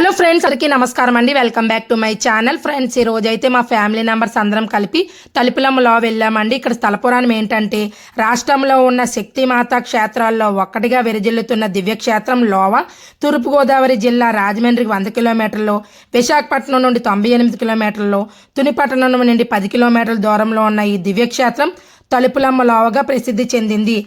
Hello friends అందరికి నమస్కారం అండి. Welcome back to my channel friends ఈ రోజు అయితే మా ఫ్యామిలీ మెంబర్స్ అందరం కలిపి తలుపులమ్మలో వెళ్ళామండి. ఇక్కడ స్థలపురాణం ఏంటంటే రాష్ట్రంలో ఉన్న శక్తిమాత క్షేత్రాల్లో ఒక్కటిగా విరజిల్లుతున్న దివ్యక్షేత్రం లోవ తూర్పుగోదావరి జిల్లా రాజమండ్రికి వంద కిలోమీటర్లు విశాఖపట్నం నుండి తొంభై ఎనిమిది కిలోమీటర్లు తునిపట్టణం నుండి పది కిలోమీటర్ల దూరంలో ఉన్న ఈ దివ్యక్షేత్రం తలుపులమ్మ లోవగా ప్రసిద్ధి చెందింది.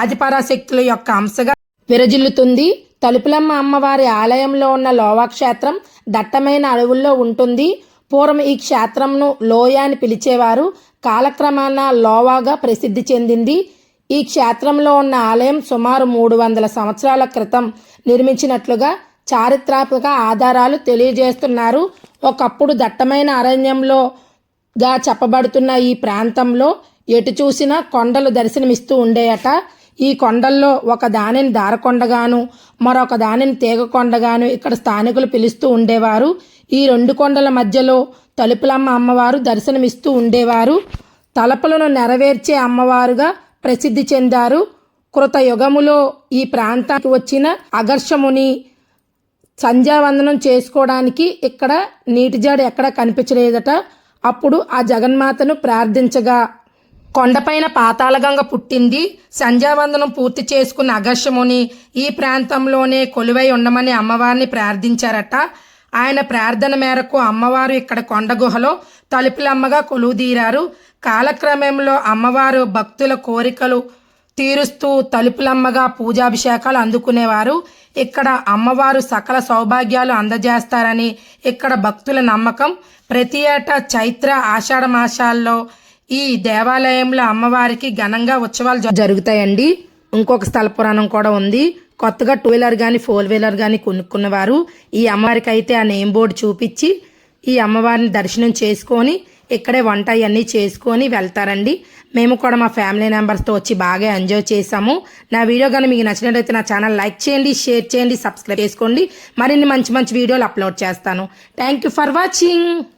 ఆదిపరాశక్తుల యొక్క అంశగా విరజిల్లుతుంది. తలుపులమ్మ అమ్మవారి ఆలయంలో ఉన్న లోవా క్షేత్రం దట్టమైన అడవుల్లో ఉంటుంది. పూర్వం ఈ క్షేత్రంను లోయ అని పిలిచేవారు. కాలక్రమాన లోవాగా ప్రసిద్ధి చెందింది. ఈ క్షేత్రంలో ఉన్న ఆలయం సుమారు మూడు వందల సంవత్సరాల క్రితం నిర్మించినట్లుగా చారిత్రాత్మక ఆధారాలు తెలియజేస్తున్నారు. ఒకప్పుడు దట్టమైన అరణ్యంలో గా చెప్పబడుతున్న ఈ ప్రాంతంలో ఎటు చూసినా కొండలు దర్శనమిస్తూ ఉండేయట. ఈ కొండల్లో ఒక దానిని దారకొండగాను మరొక దానిని తీగకొండగాను ఇక్కడ స్థానికులు పిలుస్తూ ఉండేవారు. ఈ రెండు కొండల మధ్యలో తలుపులమ్మ అమ్మవారు దర్శనమిస్తూ ఉండేవారు. తలపులను నెరవేర్చే అమ్మవారుగా ప్రసిద్ధి చెందారు. కృతయుగములో ఈ ప్రాంతానికి వచ్చిన అగర్షముని సంధ్యావందనం చేసుకోవడానికి ఇక్కడ నీటి జాడ ఎక్కడ కనిపించలేదట. అప్పుడు ఆ జగన్మాతను ప్రార్థించగా కొండపైన పాతాళగంగ పుట్టింది. సంధ్యావందనం పూర్తి చేసుకున్న అగర్షముని ఈ ప్రాంతంలోనే కొలువై ఉండమని అమ్మవారిని ప్రార్థించారట. ఆయన ప్రార్థన మేరకు అమ్మవారు ఇక్కడ కొండ గుహలో తలుపులమ్మగా కొలువుదీరారు. కాలక్రమంలో అమ్మవారు భక్తుల కోరికలు తీరుస్తూ తలుపులమ్మగా పూజాభిషేకాలు అందుకునేవారు. ఇక్కడ అమ్మవారు సకల సౌభాగ్యాలు అందజేస్తారని ఇక్కడ భక్తుల నమ్మకం. ప్రతి ఏటా చైత్ర ఆషాఢ మాసాల్లో ఈ దేవాలయంలో అమ్మవారికి ఘనంగా ఉత్సవాలు జరుగుతాయండి. ఇంకొక స్థల పురాణం కూడా ఉంది. కొత్తగా టూ వీలర్ కానీ ఫోర్ వీలర్ కానీ కొనుక్కున్నవారు ఈ అమ్మవారికి అయితే ఆ నేమ్ బోర్డు చూపించి ఈ అమ్మవారిని దర్శనం చేసుకొని ఇక్కడే వంట అవన్నీ చేసుకొని వెళ్తారండి. మేము కూడా మా ఫ్యామిలీ మెంబర్స్తో వచ్చి బాగా ఎంజాయ్ చేసాము నా వీడియో కానీ మీకు నచ్చినట్లయితే నా ఛానల్ లైక్ చేయండి షేర్ చేయండి సబ్స్క్రైబ్ చేసుకోండి. మరిన్ని మంచి మంచి వీడియోలు అప్లోడ్ చేస్తాను. Thank you for watching